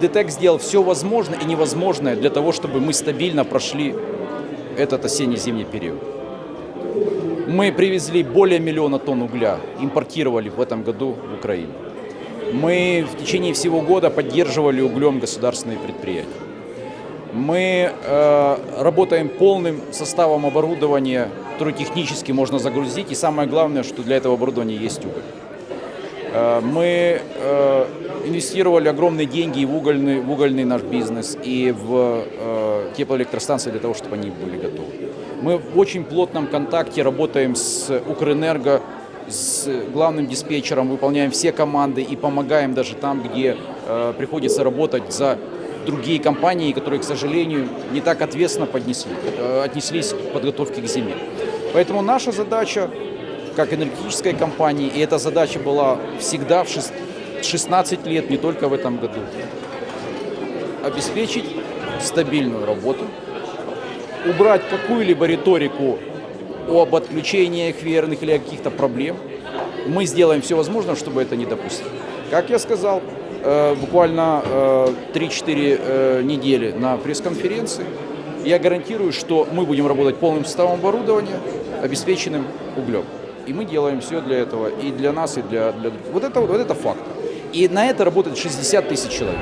ДТЭК сделал все возможное и невозможное для того, чтобы мы стабильно прошли этот осенне-зимний период. Мы привезли более миллиона тонн угля, импортировали в этом году в Украину. Мы в течение всего года поддерживали углем государственные предприятия. Мы э, работаем полным составом оборудования, которое технически можно загрузить. И самое главное, что для этого оборудования есть уголь. Э, Мы э, инвестировали огромные деньги в угольный, в угольный наш бизнес, и в э, теплоэлектростанции для того, чтобы они были готовы. Мы в очень плотном контакте работаем с Укрэнерго, с главным диспетчером, выполняем все команды и помогаем даже там, где приходится работать за другие компании, которые, к сожалению, не так ответственно поднесли, отнеслись к подготовке к зиме. Поэтому наша задача, как энергетической компании, и эта задача была всегда в шест- 16 лет, не только в этом году, обеспечить стабильную работу, убрать какую-либо риторику об отключениях верных или о каких-то проблем. Мы сделаем все возможное, чтобы это не допустить. Как я сказал, э, буквально э, 3-4 э, недели на пресс-конференции, я гарантирую, что мы будем работать полным составом оборудования, обеспеченным углем. И мы делаем все для этого, и для нас, и для, для. Вот это, вот это факт. И на это работает 60 тысяч человек.